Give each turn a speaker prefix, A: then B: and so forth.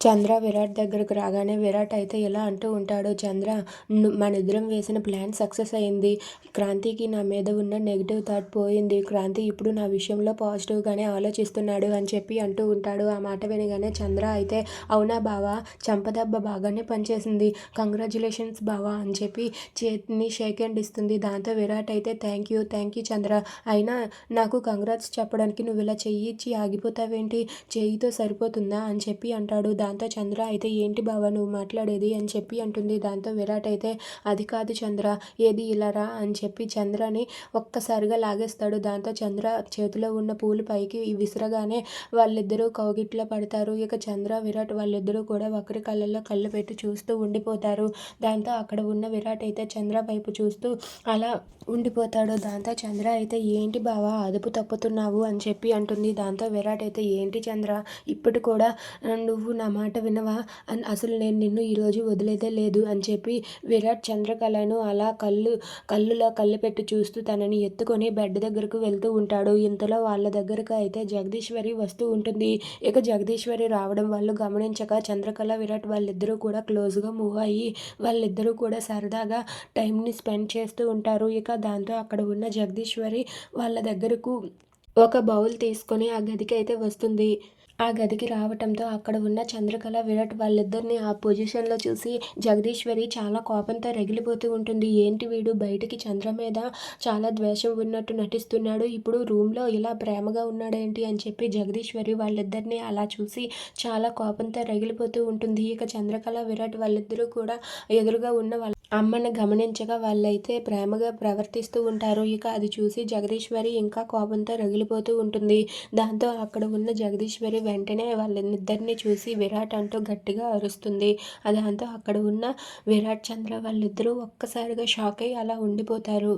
A: చంద్ర విరాట్ దగ్గరకు రాగానే విరాట్ అయితే ఇలా అంటూ ఉంటాడు చంద్ర మన ఇద్దరం వేసిన ప్లాన్ సక్సెస్ అయింది. క్రాంతికి నా మీద ఉన్న నెగిటివ్ థాట్ పోయింది. క్రాంతి ఇప్పుడు నా విషయంలో పాజిటివ్గానే ఆలోచిస్తున్నాడు అని చెప్పి అంటూ ఉంటాడు. ఆ మాట వినగానే చంద్ర అయితే అవునా బావా చంపదెబ్బ బాగానే పనిచేసింది. కంగ్రాచులేషన్స్ బావా అని చెప్పి చేతిని షేక్ హ్యాండ్ ఇస్తుంది. దాంతో విరాట్ అయితే thank you thank you Chandra. అయినా నాకు కంగ్రాట్స్ చెప్పడానికి నువ్వు ఇలా చెయ్యి ఇచ్చి ఆగిపోతావేంటి? చేయితో సరిపోతుందా? అని చెప్పి అంటాడు. దాంతో చంద్ర అయితే ఏంటి బావా నువ్వు మాట్లాడేది? అని చెప్పి అంటుంది. దాంతో విరాట్ అయితే అది కాదు చంద్ర ఏది ఇలా రా అని చెప్పి చంద్రని ఒక్కసారిగా లాగేస్తాడు. దాంతో చంద్ర చేతిలో ఉన్న పూలు పైకి విసరగానే వాళ్ళిద్దరూ కౌగిట్లో పడతారు. ఇక చంద్ర విరాట్ వాళ్ళిద్దరూ కూడా ఒకరి కళ్ళల్లో కళ్ళు పెట్టి చూస్తూ ఉండిపోతారు. దాంతో అక్కడ ఉన్న విరాట్ అయితే చంద్ర వైపు చూస్తూ అలా ఉండిపోతాడు. దాంతో చంద్ర అయితే ఏంటి బావా అదుపు తప్పుతున్నావు? అని చెప్పి అంటుంది. దాంతో విరాట్ అయితే ఏంటి చంద్ర ఇప్పుడు కూడా నువ్వు నా మాట వినవా? అని అసలు నేను నిన్ను ఈరోజు వదిలేదే లేదు అని చెప్పి విరాట్ చంద్రకళను అలా కళ్ళు కళ్ళులో కళ్ళు పెట్టి చూస్తూ తనని ఎత్తుకొని బెడ్ దగ్గరకు వెళ్తూ ఉంటాడు. ఇంతలో వాళ్ళ దగ్గరకు అయితే జగదీశ్వరి వస్తూ ఉంటుంది. ఇక జగదీశ్వరి రావడం వాళ్ళు గమనించక చంద్రకళ విరాట్ వాళ్ళిద్దరూ కూడా క్లోజ్గా మూవ్ అయ్యి వాళ్ళిద్దరూ కూడా సరదాగా టైంని స్పెండ్ చేస్తూ ఉంటారు. ఇక దాంతో అక్కడ ఉన్న జగదీశ్వరి వాళ్ళ దగ్గరకు ఒక బౌల్ తీసుకొని ఆ గదికి అయితే వస్తుంది. ఆ గదికి రావటంతో అక్కడ ఉన్న చంద్రకళ విరాట్ వాళ్ళిద్దరిని ఆ పొజిషన్లో చూసి జగదీశ్వరి చాలా కోపంతో రగిలిపోతూ ఉంటుంది. ఏంటి వీడు? బయటికి చంద్ర మీద చాలా ద్వేషం ఉన్నట్టు నటిస్తున్నాడు. ఇప్పుడు రూమ్లో ఇలా ప్రేమగా ఉన్నాడేంటి అని చెప్పి జగదీశ్వరి వాళ్ళిద్దరిని అలా చూసి చాలా కోపంతో రగిలిపోతూ ఉంటుంది. ఇక చంద్రకళ విరాట్ వాళ్ళిద్దరూ కూడా ఎదురుగా ఉన్న వాళ్ళ అమ్మని గమనించగా వాళ్ళైతే ప్రేమగా ప్రవర్తిస్తూ ఉంటారు. ఇక అది చూసి జగదీశ్వరి ఇంకా కోపంతో రగిలిపోతూ ఉంటుంది. దాంతో అక్కడ ఉన్న జగదీశ్వరి వెంటనే వాళ్ళిద్దరిని చూసి విరాట్ అంటూ గట్టిగా అరుస్తుంది. దాంతో అక్కడ ఉన్న విరాట్ చంద్ర వాళ్ళిద్దరూ ఒక్కసారిగా షాక్ అయ్యి అలా ఉండిపోతారు.